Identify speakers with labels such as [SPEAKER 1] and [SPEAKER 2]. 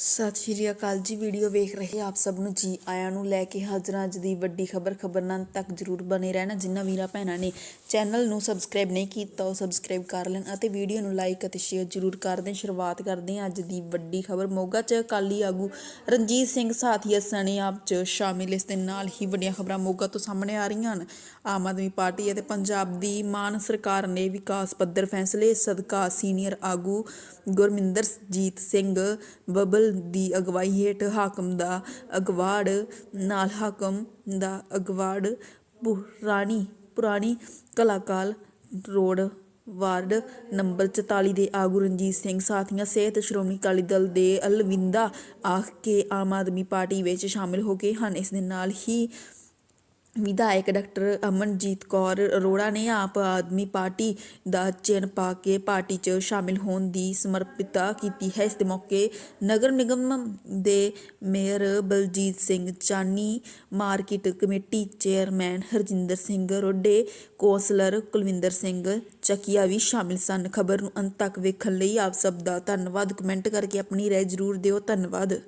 [SPEAKER 1] ਸਤਿ ਸ਼੍ਰੀ ਅਕਾਲ ਜੀ, ਵੀਡੀਓ ਵੇਖ ਰਹੇ ਆਪ ਸਭ ਨੂੰ ਜੀ ਆਇਆਂ ਨੂੰ ਲੈ ਕੇ ਹਾਜ਼ਰ ਅੱਜ ਦੀ ਵੱਡੀ ਖਬਰ ਖਬਰ ਤੱਕ ਜਰੂਰ ਬਨੇ ਰਹਿਣਾ ਜਿਨ੍ਹਾਂ ਵੀਰਾਂ ਭੈਣਾਂ ਨੇ ਚੈਨਲ ਨੂੰ ਸਬਸਕ੍ਰਾਈਬ ਨਹੀਂ ਕੀਤਾ ਉਹ ਸਬਸਕ੍ਰਾਈਬ ਕਰ ਲੈਣ ਅਤੇ ਵੀਡੀਓ ਨੂੰ ਲਾਈਕ ਅਤੇ ਸ਼ੇਅਰ ਜਰੂਰ ਕਰ ਦੇਣ। ਸ਼ੁਰੂਆਤ ਕਰਦੇ ਹਾਂ ਅੱਜ ਦੀ ਵੱਡੀ ਖਬਰ। ਮੋਗਾ 'ਚ ਅਕਾਲੀ ਆਗੂ ਰਣਜੀਤ ਸਿੰਘ ਸਾਥੀਆ ਸਣੇ ਆਪ 'ਚ ਸ਼ਾਮਿਲ, ਇਸ ਦੇ ਨਾਲ ਹੀ ਵੱਡੀਆਂ ਖਬਰਾਂ ਮੋਗਾ ਤੋਂ ਸਾਹਮਣੇ ਆ ਰਹੀਆਂ ਹਨ। ਆਮ ਆਦਮੀ ਪਾਰਟੀ ਅਤੇ ਪੰਜਾਬ ਦੀ ਮਾਨ ਸਰਕਾਰ ਨੇ ਵਿਕਾਸ ਪੱਧਰ ਫੈਸਲੇ, ਸਦਕਾ ਸੀਨੀਅਰ ਆਗੂ ਗੁਰਮਿੰਦਰਜੀਤ ਸਿੰਘ ਬਬਲ ਦੀ ਅਗਵਾਈ ਹੇਠ ਹਾਕਮ ਦਾ ਅਗਵਾੜ, ਨਾਲ ਹਾਕਮ ਦਾ ਅਗਵਾੜ, ਪੁਰਾਣੀ ਪੁਰਾਣੀ ਕਲਾਕਾਲ ਰੋਡ ਵਾਰਡ ਨੰਬਰ 44 ਦੇ ਆਗੂ ਰਣਜੀਤ ਸਿੰਘ, ਸਾਥੀਆਂ, ਸਿਹਤ ਸ਼੍ਰੋਮਣੀ ਅਕਾਲੀ ਦਲ ਦੇ ਅਲਵਿੰਦਾ ਆਖ ਕੇ ਆਮ ਆਦਮੀ ਪਾਰਟੀ ਵਿੱਚ ਸ਼ਾਮਿਲ ਹੋ ਗਏ ਹਨ। ਇਸ ਦੇ ਨਾਲ ਹੀ ਵਿਧਾਇਕ ਡਾਕਟਰ ਅਮਨਜੀਤ ਕੌਰ ਅਰੋੜਾ ਨੇ ਆਪ ਆਦਮੀ ਪਾਰਟੀ ਦਾ ਚਿੰਨ੍ਹ ਪਾ ਕੇ ਪਾਰਟੀ 'ਚ ਸ਼ਾਮਿਲ ਹੋਣ ਦੀ ਸਮਰਪਿਤਾ ਕੀਤੀ ਹੈ। ਇਸ ਦੇ ਮੌਕੇ ਨਗਰ ਨਿਗਮ ਦੇ mayor Baljit Singh Chani, market committee chairman Harjinder Singh Rode, councillor Kulwinder Singh Chakkia ਵੀ ਸ਼ਾਮਿਲ ਸਨ। ਖਬਰ ਨੂੰ ਅੰਤ ਤੱਕ ਵੇਖਣ ਲਈ ਆਪ ਸਭ ਦਾ ਧੰਨਵਾਦ। ਕਮੈਂਟ ਕਰਕੇ ਆਪਣੀ ਰਾਏ ਜ਼ਰੂਰ ਦਿਓ। ਧੰਨਵਾਦ।